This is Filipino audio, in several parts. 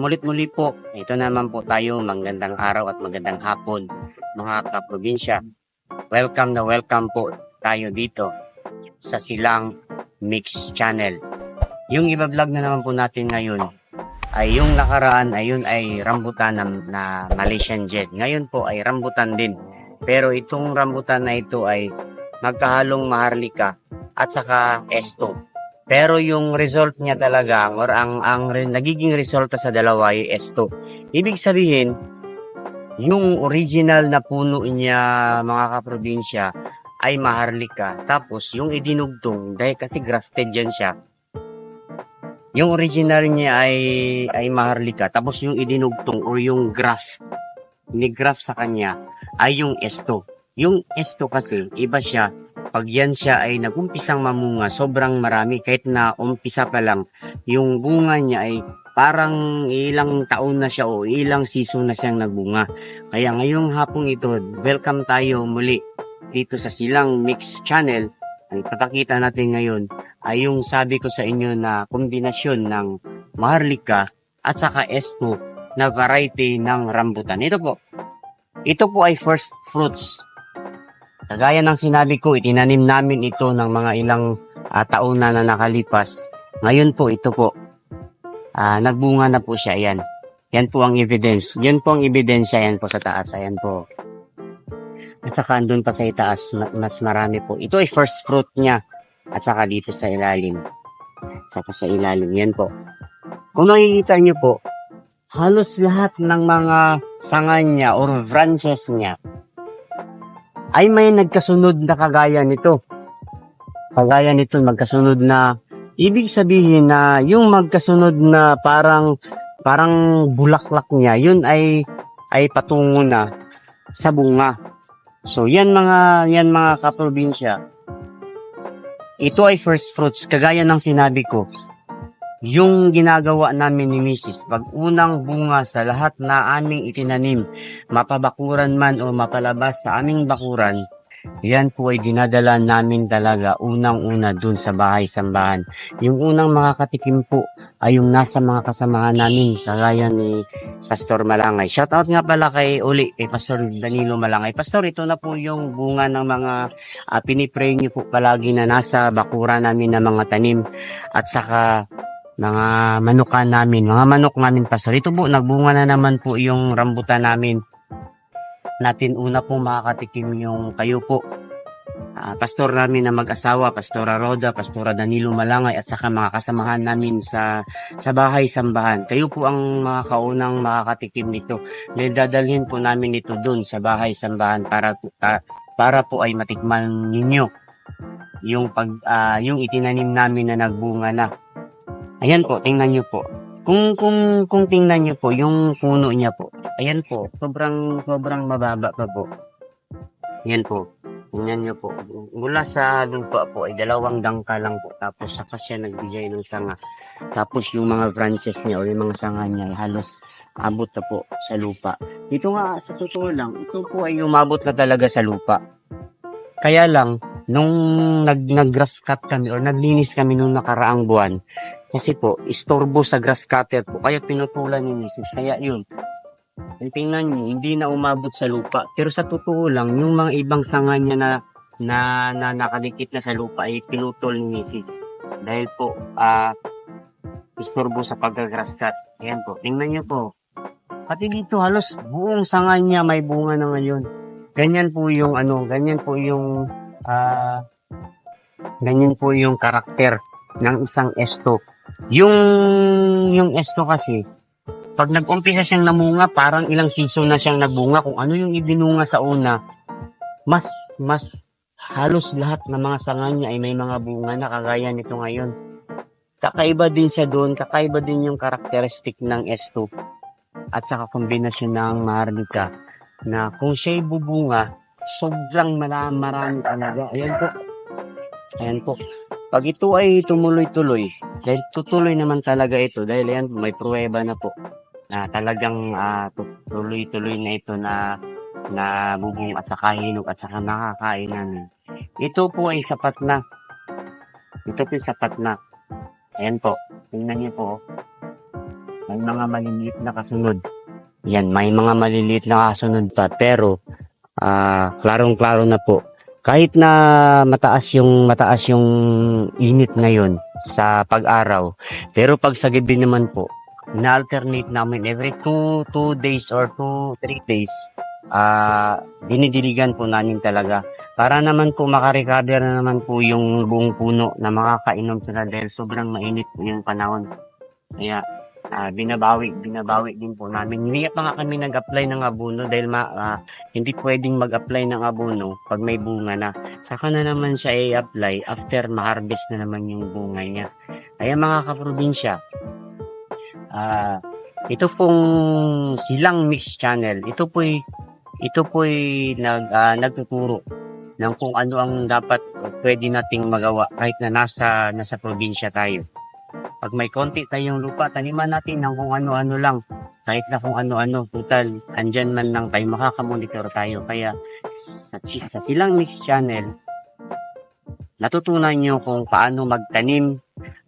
mulit-muli po, ito naman po tayo, magandang araw at magandang hapon, mga kaprobinsya. Welcome na welcome po tayo dito sa Silang Mix Channel. Yung iba-vlog na naman po natin ngayon ay yung nakaraan ay yun ay rambutan na, na Malaysian Jet. Ngayon po ay rambutan din. Pero itong rambutan na ito ay magkahalong maharlika at saka esto. Pero yung result niya talaga or ang ang nagiging resulta sa dalawa ay esto. Ibig sabihin, yung original na puno niya mga kaprobinsya ay maharlika. Tapos yung idinugtong dahil kasi grafted yan siya. Yung original niya ay ay maharlika. Tapos yung idinugtong or yung graft ni graft sa kanya ay yung esto. Yung esto kasi iba siya pag yan siya ay nagumpisang mamunga, sobrang marami. Kahit na umpisa pa lang, yung bunga niya ay parang ilang taon na siya o ilang season na siyang nagbunga. Kaya ngayong hapong ito, welcome tayo muli dito sa Silang Mix Channel. Ang papakita natin ngayon ay yung sabi ko sa inyo na kombinasyon ng maharlika at saka esto na variety ng rambutan. Ito po. Ito po ay first fruits Kagaya ng sinabi ko, itinanim namin ito ng mga ilang ah, taon na na nakalipas. Ngayon po, ito po, ah, nagbunga na po siya. Yan. Yan po ang evidence. Yan po ang ebidensya. Yan po sa taas. Ayan po. At saka andun pa sa itaas, ma- mas marami po. Ito ay first fruit niya. At saka dito sa ilalim. At saka sa ilalim. Yan po. Kung makikita niyo po, halos lahat ng mga sanga niya or branches niya ay may nagkasunod na kagaya nito. Kagaya nito, magkasunod na, ibig sabihin na yung magkasunod na parang, parang bulaklak niya, yun ay, ay patungo na sa bunga. So, yan mga, yan mga kaprobinsya. Ito ay first fruits, kagaya ng sinabi ko. Yung ginagawa namin ni Mrs. pag unang bunga sa lahat na aming itinanim, mapabakuran man o mapalabas sa aming bakuran, yan po ay dinadala namin talaga unang-una dun sa bahay sambahan. Yung unang makakatikim po ay yung nasa mga kasamahan namin, kagaya ni Pastor Malangay. Shout out nga pala kay Uli, kay Pastor Danilo Malangay. Pastor, ito na po yung bunga ng mga uh, pinipray niyo po palagi na nasa bakuran namin ng mga tanim at saka mga manukan namin, mga manok namin pastor. Ito po, nagbunga na naman po yung rambutan namin. Natin una pong makakatikim yung kayo po. Ah, pastor namin na mag-asawa, Pastora Roda, Pastora Danilo Malangay at saka mga kasamahan namin sa sa bahay sambahan. Kayo po ang mga kaunang makakatikim nito. Dadalhin po namin ito doon sa bahay sambahan para po, para po ay matikman ninyo yung pag ah, yung itinanim namin na nagbunga na. Ayan po, tingnan niyo po. Kung kung kung tingnan niyo po yung puno niya po. Ayan po, sobrang sobrang mababa pa po. Ayan po. Tingnan niyo po. Mula sa lupa po ay dalawang dangka lang po. Tapos saka siya nagbigay ng sanga. Tapos yung mga branches niya o yung mga sanga niya ay halos abot na po sa lupa. Dito nga sa totoo lang, ito po ay umabot na talaga sa lupa. Kaya lang, nung nag, nag-grass cut kami or naglinis kami nung nakaraang buwan, kasi po, istorbo sa grass cutter po. Kaya pinutulan ni Mrs. Kaya yun. Yung tingnan nyo, hindi na umabot sa lupa. Pero sa totoo lang, yung mga ibang sanga niya na, na, na nakadikit na sa lupa ay pinutol ni Mrs. Dahil po, ah, istorbo sa pag-grass cut. Ayan po, tingnan nyo po. Pati dito halos buong sanga niya may bunga na ngayon. Ganyan po yung ano, ganyan po yung ah ganyan po yung karakter ng isang esto. Yung yung esto kasi pag nag-umpisa siyang namunga, parang ilang season na siyang nagbunga. Kung ano yung ibinunga sa una, mas mas halos lahat ng mga sanga niya ay may mga bunga na kagaya nito ngayon. Kakaiba din siya doon, kakaiba din yung karakteristik ng esto at saka kombinasyon ng maharlika na kung siya'y bubunga, sobrang marami, marami talaga. Ayan po. Ayan po. Pag ito ay tumuloy-tuloy, dahil tutuloy naman talaga ito, dahil ayan, may pruweba na po na talagang ah, tu- tuloy-tuloy na ito na na bubong at saka hinog at saka nakakain namin. Ito po ay sapat na. Ito po ay sapat na. Ayan po. Tingnan niyo po. may mga maliliit na kasunod. Yan, may mga maliliit na kasunod pa. Pero, ah klarong-klaro na po. Kahit na mataas yung mataas yung init ngayon sa pag-araw, pero pag sa gabi naman po, na-alternate namin every 2 2 days or 2 3 days. Ah, dinidiligan po namin talaga para naman po makarecover na naman po yung buong puno na makakainom sila dahil sobrang mainit po yung panahon. Kaya ah, binabawi, binabawi din po namin. Hindi pa nga kami nag-apply ng abono dahil ma, ah, hindi pwedeng mag-apply ng abono pag may bunga na. Saka na naman siya i-apply after ma-harvest na naman yung bunga niya. Kaya mga kaprobinsya, ah ito pong silang mix channel, ito po'y ito po'y nag, ah, nagtuturo ng kung ano ang dapat pwede nating magawa kahit na nasa nasa probinsya tayo. Pag may konti tayong lupa, taniman natin ng kung ano-ano lang. Kahit na kung ano-ano, total, andyan man lang tayo, makakamonitor tayo. Kaya sa, sa silang mix channel, natutunan nyo kung paano magtanim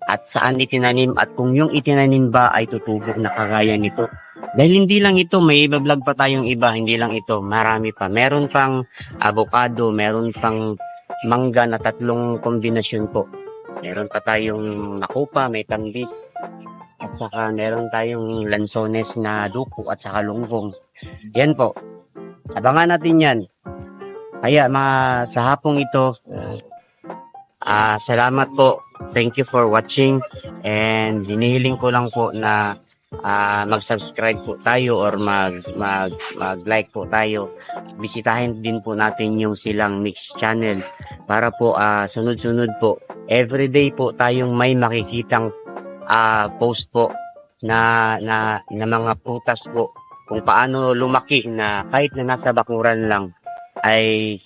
at saan itinanim at kung yung itinanim ba ay tutubok na kagaya nito. Dahil hindi lang ito, may iba-vlog pa tayong iba, hindi lang ito, marami pa. Meron pang avocado, meron pang mangga na tatlong kombinasyon po. Meron pa tayong makupa, may tambis, at saka meron tayong lansones na duko at saka lunggong. Yan po. Abangan natin yan. Kaya mga sa hapong ito, ah salamat po. Thank you for watching and hinihiling ko lang po na ah, mag-subscribe po tayo or mag mag mag-like po tayo. Bisitahin din po natin yung silang mix channel para po ah, sunod-sunod po everyday po tayong may makikitang ah, post po na na na mga prutas po. Kung paano lumaki na kahit na nasa bakuran lang ay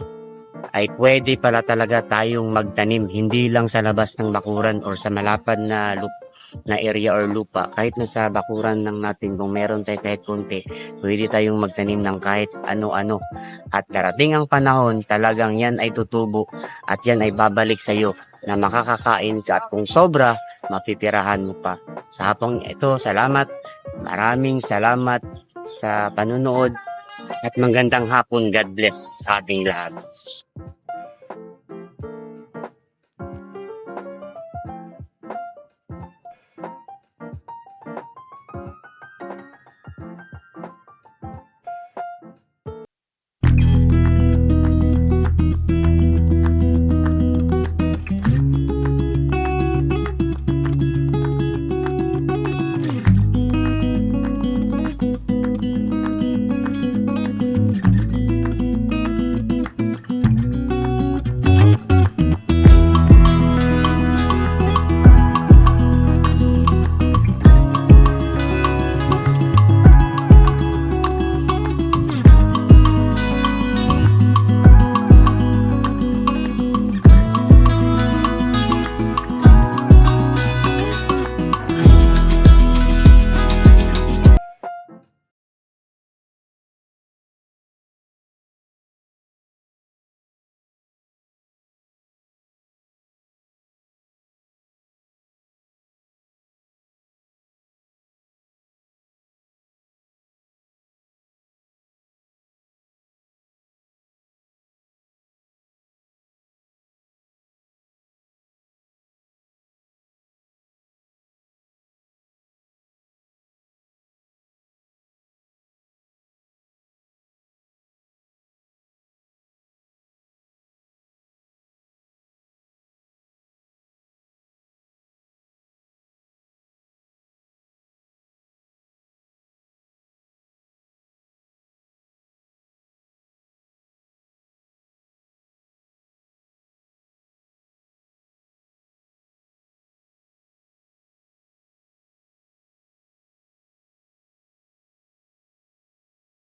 ay pwede pala talaga tayong magtanim. Hindi lang sa labas ng bakuran or sa malapad na lup- na area or lupa kahit na sa bakuran lang natin kung meron tayo kahit konti pwede tayong magtanim ng kahit ano-ano. At darating ang panahon talagang yan ay tutubo at yan ay babalik sa iyo na makakakain ka at kung sobra mapipirahan mo pa. Sa hapong ito salamat. Maraming salamat sa panunood at magandang hapon. God bless sa ating lahat